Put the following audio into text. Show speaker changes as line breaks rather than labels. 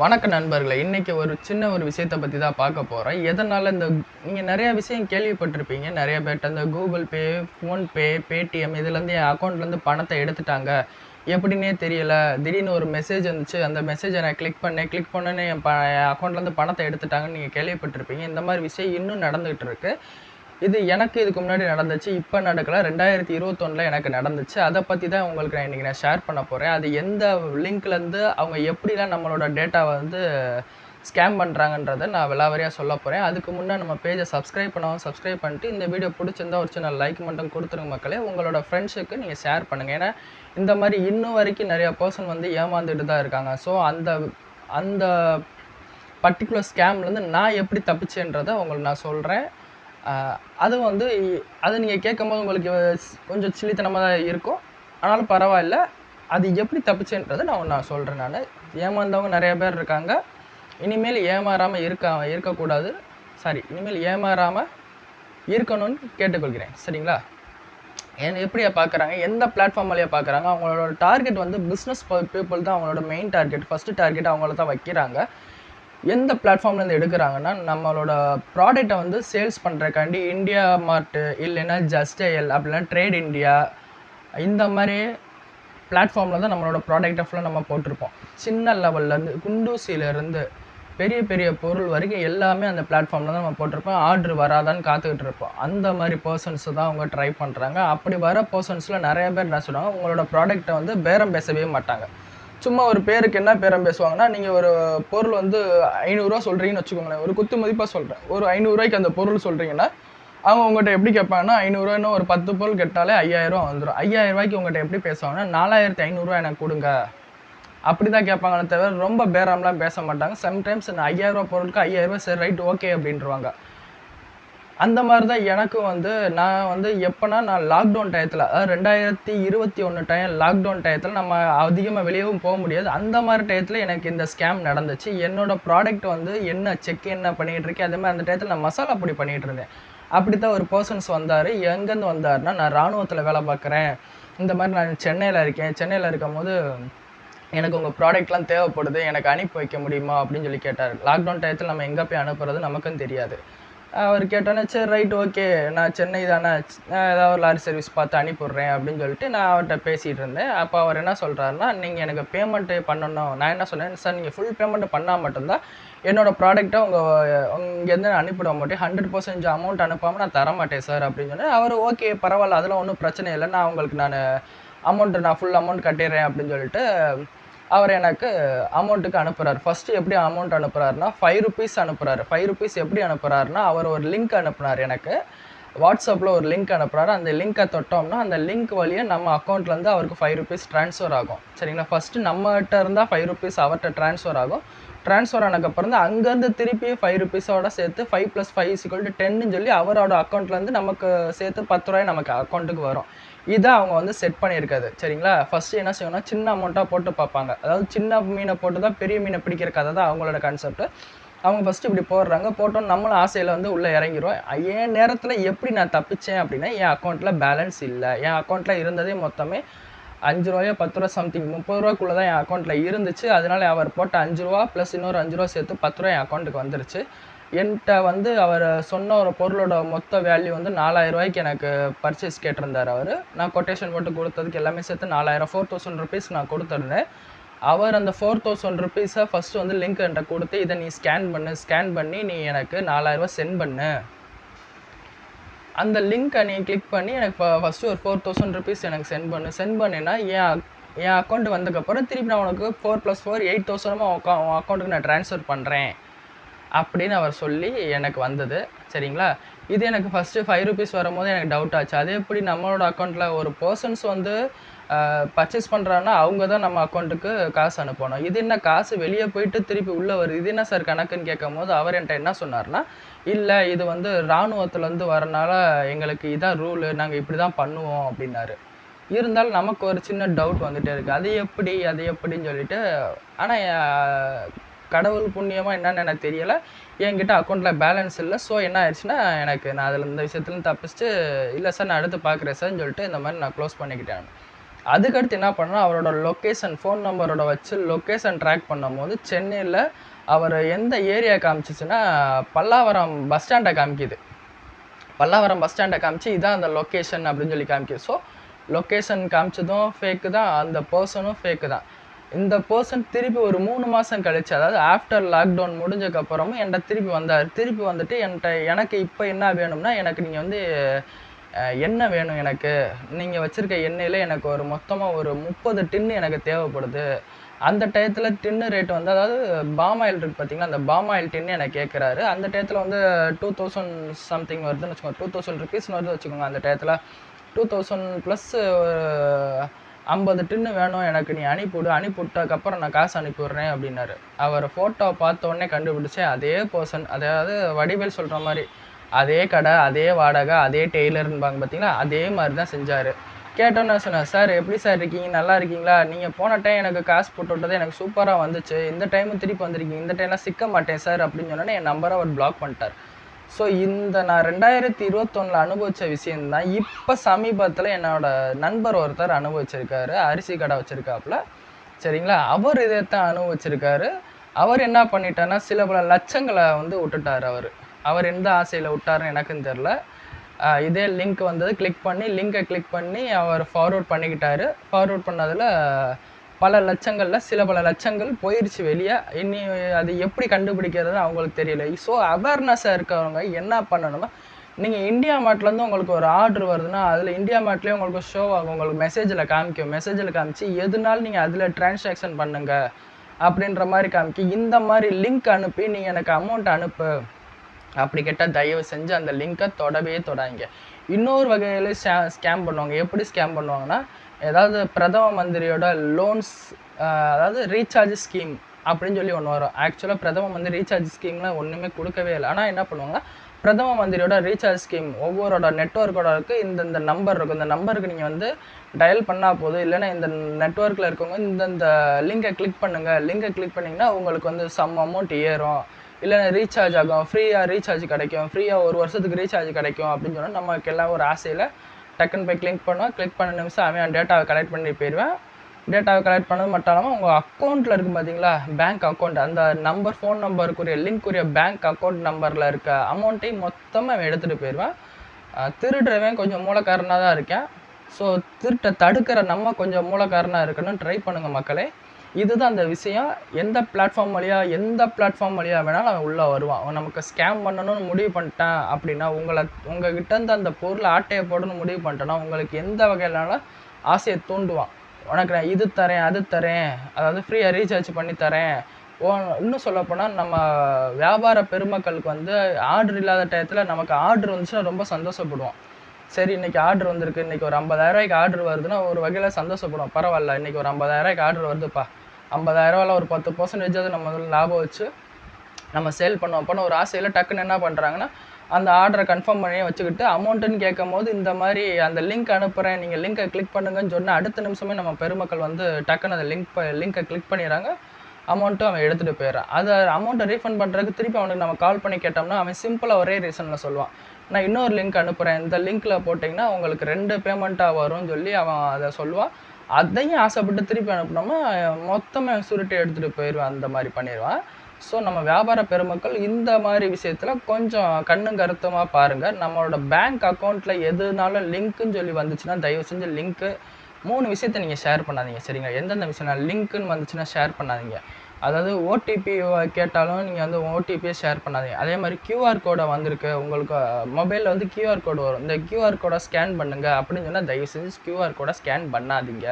வணக்க நண்பர்களே இன்னைக்கு ஒரு சின்ன ஒரு விஷயத்தை பற்றி தான் பார்க்க போகிறேன் எதனால் இந்த நீங்கள் நிறையா விஷயம் கேள்விப்பட்டிருப்பீங்க. நிறைய பேர்ட்ட இந்த கூகுள் பே ஃபோன்பே பேடிஎம் இதுலேருந்து என் அக்கௌண்ட்லேருந்து பணத்தை எடுத்துட்டாங்க. எப்படின்னே தெரியல. திடீர்னு ஒரு மெசேஜ் வந்துச்சு. அந்த மெசேஜை நான் கிளிக் பண்ணேன். கிளிக் பண்ணேன்னு என் ப என் அக்கௌண்ட்லேருந்து பணத்தை எடுத்துட்டாங்கன்னு நீங்கள் கேள்விப்பட்டிருப்பீங்க. இந்த மாதிரி விஷயம் இன்னும் நடந்துகிட்டு இருக்குது இது எனக்கு இதுக்கு முன்னாடி நடந்துச்சு இப்போ நடக்கல. ரெண்டாயிரத்தி இருபத்தொன்னில் எனக்கு நடந்துச்சு. அதை பற்றி தான் உங்களுக்கு நான் இன்றைக்கி நான் ஷேர் பண்ண போகிறேன் அது எந்த லிங்க்லேருந்து அவங்க எப்படிலாம் நம்மளோட டேட்டாவை வந்து ஸ்கேம் பண்ணுறாங்கன்றதை நான் விலாவரியாக சொல்ல போகிறேன் அதுக்கு முன்னே நம்ம பேஜை சப்ஸ்கிரைப் பண்ணாமல் சப்ஸ்கிரைப் பண்ணிட்டு இந்த வீடியோ பிடிச்சிருந்தா ஒரு சின்ன லைக் மட்டும் கொடுத்துருங்க மக்களே. உங்களோட ஃப்ரெண்ட்ஸுக்கு நீங்கள் ஷேர் பண்ணுங்கள் ஏன்னா இந்த மாதிரி இன்னும் வரைக்கும் நிறையா பர்சன் வந்து ஏமாந்துட்டு தான் இருக்காங்க. ஸோ அந்த அந்த பர்டிகுலர் ஸ்கேம்லேருந்து நான் எப்படி தப்பிச்சேன்றதை உங்களுக்கு நான் சொல்கிறேன் அது வந்து அதை அது நீங்கள் கேட்கும்போது உங்களுக்கு கொஞ்சம் சில்லித்தனமாக தான் இருக்கும். ஆனாலும் பரவாயில்ல. அது எப்படி தப்பிச்சேன்றதை நான் நான் சொல்கிறேன் நான். ஏமாந்தவங்க நிறைய பேர் இருக்காங்க. இனிமேல் ஏமாறாமல் இருக்க இருக்கக்கூடாது. சாரி இனிமேல் ஏமாறாமல் இருக்கணும்னு கேட்டுக்கொள்கிறேன். சரிங்களா? ஏன் எப்படியா பார்க்குறாங்க எந்த பிளாட்ஃபார்ம் வழியாக பார்க்குறாங்க அவங்களோட டார்கெட் வந்து பிஸ்னஸ் பீப்புள் தான் அவங்களோட மெயின் டார்கெட் ஃபஸ்ட்டு டார்கெட் அவங்கள தான் வைக்கிறாங்க. எந்த பிளாட்ஃபார்ம்லேருந்து எடுக்கிறாங்கன்னா நம்மளோட ப்ராடக்ட்டை வந்து சேல்ஸ் பண்ணுறக்காண்டி இந்தியா மார்ட்டு இல்லைன்னா ஜஸ்ட் எல் அப்படின்னா ட்ரேட் இண்டியா இந்த மாதிரி பிளாட்ஃபார்மில் தான் நம்மளோட ப்ராடக்ட்டை ஃபுல்லாக நம்ம போட்டிருப்போம். சின்ன லெவல்லேருந்து குண்டூசியிலேருந்து பெரிய பெரிய பொருள் வரைக்கும் எல்லாமே அந்த பிளாட்ஃபார்மில் தான் நம்ம போட்டிருப்போம். ஆர்டர் வராதான்னு காத்துக்கிட்டு இருப்போம். அந்த மாதிரி பர்சன்ஸ் தான் அவங்க ட்ரை பண்ணுறாங்க அப்படி வர பர்சன்ஸில் நிறைய பேர் என்ன சொல்லுவாங்க உங்களோட ப்ராடக்ட்டை வந்து பேரம் பேசவே மாட்டாங்க. சும்மா ஒரு பேருக்கு என்ன பேரம் பேசுவாங்கன்னா நீங்கள் ஒரு பொருள் வந்து ஐநூறுரூவா சொல்கிறீங்கன்னு வச்சுக்கோங்களேன். ஒரு குத்து மதிப்பாக சொல்கிறேன் ஒரு ஐநூறுரூவாய்க்கு அந்த பொருள் சொல்கிறீங்கன்னா அவங்க உங்கள்கிட்ட எப்படி கேட்பாங்கன்னா ஐநூறுரூவான்னு ஒரு பத்து பொருள் கேட்டாலே ஐயாயிரம் வந்துடும் ஐயாயிரம் ரூபாய்க்கு உங்கள்கிட்ட எப்படி பேசுவாங்கன்னா நாலாயிரத்தி ஐநூறுரூவா எனக்கு கொடுங்க. அப்படி தான் கேட்பாங்களே தவிர ரொம்ப பேரம்லாம் பேச மாட்டாங்க. சம்டைம்ஸ் இந்த ஐயாயிரரூவா பொருளுக்கு ஐயாயிரரூவா சரி ரைட் ஓகே அப்படின்றவாங்க. அந்த மாதிரி தான் எனக்கும் வந்து நான் வந்து எப்போனா நான் லாக்டவுன் டயத்தில் அதாவது ரெண்டாயிரத்தி இருபத்தி ஒன்று டைம் லாக்டவுன் டயத்தில் நம்ம அதிகமாக வெளியவும் போக முடியாது. அந்த மாதிரி டயத்தில் எனக்கு இந்த ஸ்கேம் நடந்துச்சு. என்னோட ப்ராடக்ட் வந்து என்ன செக் என்ன பண்ணிகிட்டு இருக்கேன் அதே மாதிரி அந்த டயத்தில் நான் மசாலா பொடி பண்ணிகிட்டு இருந்தேன். அப்படி தான் ஒரு பர்சன்ஸ் வந்தார். எங்கேருந்து வந்தார்னா நான் இராணுவத்தில் வேலை பார்க்குறேன். இந்த மாதிரி நான் சென்னையில் இருக்கேன். சென்னையில் இருக்கும் போது எனக்கு உங்கள் ப்ராடக்ட்லாம் தேவைப்படுது. எனக்கு அனுப்பி வைக்க முடியுமா? அப்படின்னு சொல்லி கேட்டார். லாக்டவுன் டயத்தில் நம்ம எங்கே போய் அனுப்புறது நமக்கும் தெரியாது. அவர் கேட்டோன்னே சரி ரைட் ஓகே நான் சென்னை தானே ஏதாவது ஒரு லாரி சர்வீஸ் பார்த்து அனுப்பிவிட்றேன் அப்படின்னு சொல்லிட்டு நான் அவர்கிட்ட பேசிகிட்டு இருந்தேன். அப்போ அவர் என்ன சொல்கிறாருன்னா நீங்கள் எனக்கு பேமெண்ட்டு பண்ணணும். நான் என்ன சொன்னேன் சார் நீங்கள் ஃபுல் பேமெண்ட்டு பண்ணால் மட்டும்தான் என்னோடய ப்ராடக்ட்டை உங்கள் இங்கேருந்து நான் அனுப்பிவிட மாட்டேன். ஹண்ட்ரட் பர்சன்ட் அமௌண்ட் அனுப்பாமல் நான் தர மாட்டேன் சார் அப்படின்னு சொன்னேன். அவர் ஓகே பரவாயில்ல அதெல்லாம் ஒன்றும் பிரச்சனை இல்லை. நான் உங்களுக்கு நான் அமௌண்ட்டு நான் ஃபுல் அமௌண்ட் கட்டிடுறேன் அப்படின்னு சொல்லிட்டு அவர் எனக்கு அமௌண்ட்டுக்கு அனுப்புகிறார் ஃபஸ்ட்டு எப்படி அமௌண்ட் அனுப்புகிறாருன்னா ஃபைவ் ருபீஸ் அனுப்புகிறாரு ஃபைவ் ருபீஸ் எப்படி அனுப்புகிறாருன்னா அவர் ஒரு லிங்க் அனுப்புனார் எனக்கு. வாட்ஸ்அப்பில் ஒரு லிங்க் அனுப்புகிறாரு அந்த லிங்க்கை தொட்டோம்னா அந்த லிங்க் வழியாக நம்ம அக்கௌண்ட்லேருந்து அவருக்கு ஃபைவ் ருபீஸ் ட்ரான்ஸ்ஃபர் ஆகும். சரிங்களா? ஃபஸ்ட்டு நம்மகிட்ட இருந்தால் ஃபைவ் ருபீஸ் அவர்கிட்ட ட்ரான்ஸ்ஃபர் ஆகும். ட்ரான்ஸ்ஃபர் ஆனக்கப்புறம் தான் அங்கேருந்து திருப்பி ஃபைவ் ருபீஸோட சேர்த்து five plus five is equal to டென்னு சொல்லி அவரோட அக்கௌண்ட்லேருந்து நமக்கு சேர்த்து பத்து ரூபாய் நமக்கு அக்கௌண்ட்டுக்கு வரும். இதை அவங்க வந்து செட் பண்ணியிருக்காது. சரிங்களா? ஃபஸ்ட்டு என்ன செய்யணும்னா சின்ன அமௌண்ட்டாக போட்டு பார்ப்பாங்க. அதாவது சின்ன மீனை போட்டு தான் பெரிய மீனை பிடிக்கிற கதை தான் அவங்களோட கான்செப்ட் அவங்க ஃபஸ்ட்டு இப்படி போடுறாங்க. போட்டோம் நம்மளும் ஆசையில் வந்து உள்ளே இறங்கிடுவோம். என் நேரத்தில் எப்படி நான் தப்பிச்சேன் அப்படின்னா என் அக்கௌண்ட்டில் பேலன்ஸ் இல்லை. என் அக்கௌண்ட்டில் இருந்ததே மொத்தமே அஞ்சு ரூபாயோ பத்து ரூபா சம்திங் முப்பது ரூபாக்குள்ளே தான் என் அக்கௌண்ட்டில் இருந்துச்சு. அதனால அவர் போட்ட அஞ்சு ரூபா ப்ளஸ் இன்னொரு அஞ்சு ரூபா சேர்த்து பத்து ரூபா என் அக்கௌண்ட்டுக்கு வந்துருச்சு. என்கிட்ட வந்து அவர் சொன்ன ஒரு பொருளோட மொத்த வேல்யூ வந்து நாலாயிரம் ரூபாய்க்கு எனக்கு பர்ச்சேஸ் கேட்டிருந்தார் அவர். நான் கொட்டேஷன் போட்டு கொடுத்ததுக்கு எல்லாமே சேர்த்து நாலாயிரம் ஃபோர் தௌசண்ட் ருபீஸ் நான் கொடுத்துருந்தேன். அவர் அந்த ஃபோர் தௌசண்ட் ருபீஸை ஃபஸ்ட்டு வந்து லிங்க் என்கிட்ட கொடுத்து இதை நீ ஸ்கேன் பண்ணு ஸ்கேன் பண்ணி நீ எனக்கு நாலாயிரரூவா சென்ட் பண்ணு. அந்த லிங்க்கை நீ கிளிக் பண்ணி எனக்கு ஃபஸ்ட்டு ஒரு ஃபோர் தௌசண்ட் ருபீஸ் எனக்கு சென்ட் பண்ணு. சென்ட் பண்ணினா என் என் அக்கௌண்ட் வந்ததுக்கப்புறம் திருப்பி நான் உனக்கு ஃபோர் ப்ளஸ் ஃபோர் எயிட் தௌசண்டமாக உன் அக்கௌண்ட்டுக்கு நான் ட்ரான்ஸ்ஃபர் பண்ணுறேன் அப்படின்னு அவர் சொல்லி எனக்கு வந்தது. சரிங்களா? இது எனக்கு ஃபஸ்ட்டு ஃபைவ் ருபீஸ் வரும்போது எனக்கு டவுட் ஆச்சு. அது எப்படி நம்மளோட அக்கௌண்ட்டில் ஒரு பர்சன்ஸ் வந்து பர்ச்சேஸ் பண்ணுறாங்கன்னா அவங்க தான் நம்ம அக்கௌண்ட்டுக்கு காசு அனுப்பணும். இது என்ன காசு வெளியே போயிட்டு திருப்பி உள்ளே வருது? இது என்ன சார் கணக்குன்னு கேட்கும் போது அவர் என்கிட்ட என்ன சொன்னார்னா இல்லை இது வந்து இராணுவத்துலேருந்து வரனால எங்களுக்கு இதான் ரூலு நாங்கள் இப்படி தான் பண்ணுவோம் அப்படின்னாரு. இருந்தாலும் நமக்கு ஒரு சின்ன டவுட் வந்துகிட்டே இருக்குது அது எப்படி அது எப்படின்னு சொல்லிட்டு ஆனால் கடவுள் புண்ணியமாக என்னன்னு எனக்கு தெரியலை. என்கிட்ட அக்கௌண்ட்டில் பேலன்ஸ் இல்லை. ஸோ என்ன ஆயிடுச்சுன்னா எனக்கு நான் அதில் இந்த விஷயத்துலேருந்து தப்பிச்சுட்டு இல்லை சார் நான் அடுத்து பார்க்குறேன் சார்னு சொல்லிட்டு இந்த மாதிரி நான் க்ளோஸ் பண்ணிக்கிட்டேன். அதுக்கடுத்து என்ன பண்ணால் அவரோட லொக்கேஷன் ஃபோன் நம்பரோட வச்சு லொக்கேஷன் ட்ராக் பண்ணும்போது சென்னையில் அவர் எந்த ஏரியா காமிச்சிச்சுன்னா பல்லாவரம் பஸ் ஸ்டாண்டை காமிக்குது. பல்லாவரம் பஸ் ஸ்டாண்டை காமிச்சு இதான் அந்த லொக்கேஷன் அப்படின்னு சொல்லி காமிக்குது. ஸோ லொக்கேஷன் காமிச்சதும் ஃபேக்கு தான் அந்த பர்சனும் ஃபேக்கு தான். இந்த பர்சன் திருப்பி ஒரு மூணு மாதம் கழிச்சு அதாவது ஆஃப்டர் லாக்டவுன் முடிஞ்சக்கப்புறமும் என்கிட்ட திருப்பி வந்தார். திருப்பி வந்துட்டு என்கிட்ட எனக்கு இப்போ என்ன வேணும்னா எனக்கு நீங்கள் வந்து எண்ணெய் வேணும் எனக்கு. நீங்கள் வச்சுருக்க எண்ணெயில் எனக்கு ஒரு மொத்தமாக ஒரு முப்பது டின்னு எனக்கு தேவைப்படுது. அந்த டயத்தில் டின்னு ரேட் வந்து அதாவது பாம் ஆயில் இருக்குது பார்த்தீங்கன்னா அந்த பாம் ஆயில் டின்னு எனக்கு கேட்குறாரு அந்த டயத்தில் வந்து டூ தௌசண்ட் சம்திங் வருதுன்னு வச்சுக்கோங்க. டூ தௌசண்ட் ருபீஸ்னு வருது வச்சுக்கோங்க அந்த டயத்தில். டூ தௌசண்ட் ப்ளஸ் ஐம்பது டின்னு வேணும் எனக்கு நீ அனுப்பிவிடு அனுப்பிவிட்டதுக்கப்புறம் நான் காசு அனுப்பிவிட்றேன் அப்படின்னாரு. அவர் ஃபோட்டோ பார்த்த உடனே கண்டுபிடிச்சே அதே பர்சன் அதாவது வடிவேல் சொல்கிற மாதிரி அதே கடை அதே வாடகை அதே டெய்லர்ன்பாங்க பார்த்தீங்களா அதே மாதிரி தான் செஞ்சார். கேட்டோன்னு சொன்னேன் சார் எப்படி சார் இருக்கீங்க? நல்லா இருக்கீங்களா? நீங்கள் போன டைம் எனக்கு காசு போட்டு விட்டது எனக்கு சூப்பராக வந்துச்சு. இந்த டைமும் திருப்பி வந்திருக்கீங்க. இந்த டைம்லாம் சிக்க மாட்டேன் சார் அப்படின்னு சொன்னோன்னே என் நம்பரை அவர் பிளாக் பண்ணிட்டார். ஸோ இந்த நான் ரெண்டாயிரத்தி இருபத்தொன்னில் அனுபவித்த விஷயம்தான். இப்போ சமீபத்தில் என்னோட நண்பர் ஒருத்தர் அனுபவிச்சிருக்காரு. அரிசி கடை வச்சுருக்காப்புல. சரிங்களா? அவர் இதைத்தான் அனுபவிச்சிருக்காரு. அவர் என்ன பண்ணிட்டாருன்னா சில பல லட்சங்களை வந்து விட்டுட்டார் அவர். அவர் எந்த ஆசையில் விட்டாருன்னு எனக்கும் தெரில இதே லிங்க் வந்தது. கிளிக் பண்ணி லிங்கை கிளிக் பண்ணி அவர் ஃபார்வர்ட் பண்ணிக்கிட்டாரு. ஃபார்வர்ட் பண்ணதில் பல லட்சங்களில் சில பல லட்சங்கள் போயிடுச்சு வெளியே. இனி அது எப்படி கண்டுபிடிக்கிறதுன்னு அவங்களுக்கு தெரியல. ஸோ அவேர்னஸாக இருக்கிறவங்க என்ன பண்ணணுமோ நீங்கள் இந்தியா மார்ட்லேருந்து உங்களுக்கு ஒரு ஆர்டர் வருதுன்னா அதில் இந்தியா மார்ட்லேயே உங்களுக்கு ஷோ ஆகும். உங்களுக்கு மெசேஜில் காமிக்கும். மெசேஜில் காமிச்சு எதுனாலும் நீங்கள் அதில் டிரான்சாக்ஷன் பண்ணுங்க. அப்படின்ற மாதிரி காமிக்கி இந்த மாதிரி லிங்க் அனுப்பி நீங்கள் எனக்கு அமௌண்ட் அனுப்பு. அப்படி கேட்டால் தயவு செஞ்சு அந்த லிங்கை தொடவே தொடாங்க இன்னொரு வகையில் ஸ்கே ஸ்கேம் பண்ணுவாங்க. எப்படி ஸ்கேம் பண்ணுவாங்கன்னா ஏதாவது பிரதம மந்திரியோட லோன்ஸ் அதாவது ரீசார்ஜ் ஸ்கீம் அப்படின்னு சொல்லி ஒன்று வரும். ஆக்சுவலாக பிரதம மந்திரி ரீசார்ஜ் ஸ்கீம்லாம் ஒன்றுமே கொடுக்கவே இல்லை. ஆனால் என்ன பண்ணுவாங்க? பிரதம மந்திரியோட ரீசார்ஜ் ஸ்கீம் ஒவ்வொருட நெட்ஒர்க்கோட இருக்குது இந்தந்த நம்பர் இருக்கும் இந்த நம்பருக்கு நீங்கள் வந்து டயல் பண்ணால் போதும். இல்லைன்னா இந்த நெட்ஒர்க்கில் இருக்கவங்க இந்தந்த லிங்கை கிளிக் பண்ணுங்கள் லிங்கை கிளிக் பண்ணிங்கன்னா உங்களுக்கு வந்து சம் அமௌண்ட் ஏறும். இல்லைன்னா ரீசார்ஜ் ஆகும். ஃப்ரீயாக ரீசார்ஜ் கிடைக்கும். ஃப்ரீயாக ஒரு வருஷத்துக்கு ரீசார்ஜ் கிடைக்கும் அப்படின்னு சொன்னால் நமக்கு எல்லாம் ஒரு ஆசையில் டக்குன்னு போய் கிளிக் பண்ணுவோம் கிளிக் பண்ண நிமிஷம் அவன் டேட்டாவை கலெக்ட் பண்ணி போயிடுவேன். டேட்டாவை கலெக்ட் பண்ணது மட்டும் இல்லாமல் உங்கள் அக்கௌண்ட்டில் இருக்கும் பார்த்தீங்களா பேங்க் அக்கௌண்ட் அந்த நம்பர் ஃபோன் நம்பருக்குரிய லிங்க்குரிய பேங்க் அக்கௌண்ட் நம்பரில் இருக்க அமௌண்ட்டையும் மொத்தமாக அவன் எடுத்துகிட்டு போயிடுவேன். திருடுறவன் கொஞ்சம் மூலக்காரனாக தான் இருக்கேன். ஸோ திருட்டை தடுக்கிற நம்ம கொஞ்சம் மூலக்காரனாக இருக்கணும்னு ட்ரை பண்ணுங்கள் மக்களே. இதுதான் அந்த விஷயம். எந்த பிளாட்ஃபார்ம் வழியாக எந்த பிளாட்ஃபார்ம் வழியாக வேணாலும் அவன் உள்ளே வருவான். அவன் நமக்கு ஸ்கேம் பண்ணணும்னு முடிவு பண்ணிட்டான் அப்படின்னா உங்களை உங்ககிட்ட இருந்து அந்த பொருளை ஆட்டையை போடணும்னு முடிவு பண்ணிட்டேன்னா உங்களுக்கு எந்த வகையிலனாலும் ஆசையை தூண்டுவான்? உனக்கு நான் இது தரேன் அது தரேன் அதாவது ஃப்ரீயாக ரீசார்ஜ் பண்ணி தரேன். ஓ இன்னும் சொல்லப்போனால் நம்ம வியாபார பெருமக்களுக்கு வந்து ஆர்டர் இல்லாத டயத்தில் நமக்கு ஆர்டர் வந்துச்சுன்னா ரொம்ப சந்தோஷப்படுவோம். சரி இன்றைக்கி ஆர்டர் வந்திருக்கு. இன்னைக்கு ஒரு ஐம்பதாயிரரூவாய்க்கு ஆர்டர் வருதுன்னா ஒரு வகையில் சந்தோஷப்படுவோம். பரவாயில்ல இன்றைக்கி ஒரு ஐம்பதாயிரரூவாய்க்கு ஆர்டர் வருதுப்பா. ஐம்பதாயிரரூவாவில் ஒரு பத்து பர்சன்டேஜாவது நம்ம முதல்ல லாபம் வச்சு நம்ம சேல் பண்ணுவோம். அப்போன்னு ஒரு ஆசையில் டக்குன்னு என்ன பண்ணுறாங்கன்னா அந்த ஆர்டரை கன்ஃபார்ம் பண்ணி வச்சுக்கிட்டு அமௌண்ட்டுன்னு கேட்கும் போது இந்த மாதிரி அந்த லிங்க் அனுப்புகிறேன் நீங்கள் லிங்கை கிளிக் பண்ணுங்கன்னு சொன்னால் அடுத்த நிமிஷமே நம்ம பெருமக்கள் வந்து டக்குன்னு அந்த லிங்க் லிங்கை கிளிக் பண்ணிடுறாங்க. அமௌண்ட்டும் அவன் எடுத்துகிட்டு போயிடுறான். அதை அமௌண்ட்டை ரீஃபண்ட் பண்ணுறதுக்கு திருப்பி அவனுக்கு நம்ம கால் பண்ணி கேட்டோம்னா அவன் சிம்பிளாக ஒரே ரீசனில் சொல்லுவான். நான் இன்னொரு லிங்க் அனுப்புகிறேன் இந்த லிங்க்கில் போட்டிங்கன்னா உங்களுக்கு ரெண்டு பேமெண்ட்டாக வரும்னு சொல்லி அவன் அதை சொல்லுவான். அதையும் ஆசைப்பட்டு திருப்பி அனுப்பினோம்னா மொத்தமாக சுருட்டி எடுத்துகிட்டு போயிடுவேன் அந்த மாதிரி பண்ணிடுவேன் ஸோ நம்ம வியாபார பெருமக்கள் இந்த மாதிரி விஷயத்தில் கொஞ்சம் கண்ணும் கருத்துமாக பாருங்கள் நம்மளோட பேங்க் அக்கௌண்ட்டில் எதுனாலும் லிங்க்குன்னு சொல்லி வந்துச்சுன்னா தயவு செஞ்சு லிங்க்கு மூணு விஷயத்த நீங்கள் ஷேர் பண்ணாதீங்க சரிங்களா? எந்தெந்த விஷயம் லிங்க்குன்னு வந்துச்சுன்னா ஷேர் பண்ணாதீங்க. அதாவது ஓடிபி கேட்டாலும் நீங்கள் வந்து ஓடிபியை ஷேர் பண்ணாதீங்க. அதே மாதிரி கியூஆர் கோடை வந்திருக்கு. உங்களுக்கு மொபைலில் வந்து கியூஆர் கோடு வரும். இந்த கியூஆர் கோடை ஸ்கேன் பண்ணுங்கள் அப்படின்னு சொன்னால் தயவு செஞ்சு கியூஆர் கோடை ஸ்கேன் பண்ணாதீங்க.